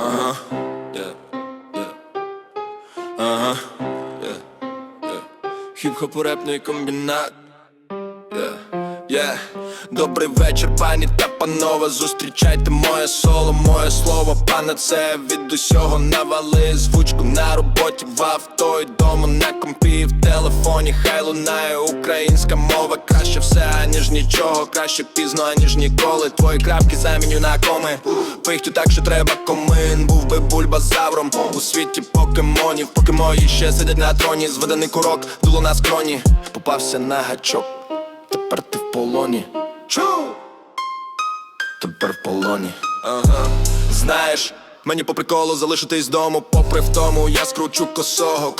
Ага, yeah, yeah. Ага, yeah, yeah. Хіп-хоп репний комбінат. Yeah, yeah. Добрий вечір, пані та панове. Зустрічайте моє соло, моє слово, пане, це від усього навали звучку на роботі, в авто і дома на компі, в телефоні, хай лунає українська мова. Краще все, аніж нічого, краще пізно, аніж ніколи. Твої крапки заміню на коми. Пихтю так, що треба комин. Був би бульбазавром у світі покемонів. Поки мої ще сидять на троні. Зведений курок, дуло на скроні. Попався на гачок. Тепер ти в полоні. Чу! Тепер в полоні. Ага. Знаєш, мені по приколу залишитись дому, попри втому, я скручу косого,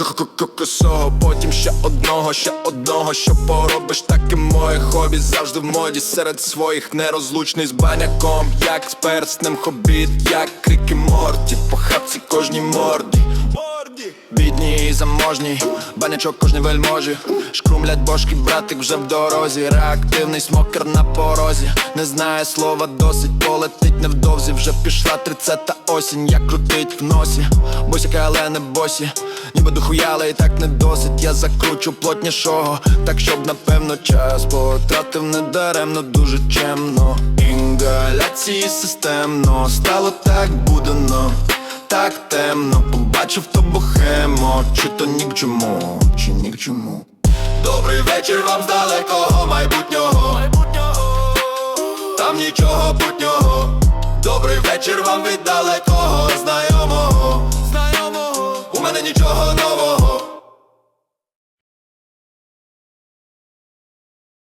косого, потім ще одного, ще одного, що поробиш, так і моє хобі завжди в моді серед своїх нерозлучний з баняком, як з перснем хобіт, як крики морті, по хапці кожній морді. Бідні і заможні, банячок кожній вельможі Шкрумлять бошки, братик вже в дорозі. Реактивний смокер на порозі. Не знає слова досить, полетить. Невдовзі Вже пішла тридцята осінь, як крутить в носі. Босяка, але не босі. Ніби дохуяла і так не досить. Я закручу плотнішого, так щоб напевно час Потратив недаремно, дуже чемно. Інгаляції системно. Стало так будено так темно, побачив то бухемо, чи то ні к чому, чи ні к чому. Добрий вечір вам з далекого майбутнього. Там нічого путнього. Добрий вечір вам від далекого знайомого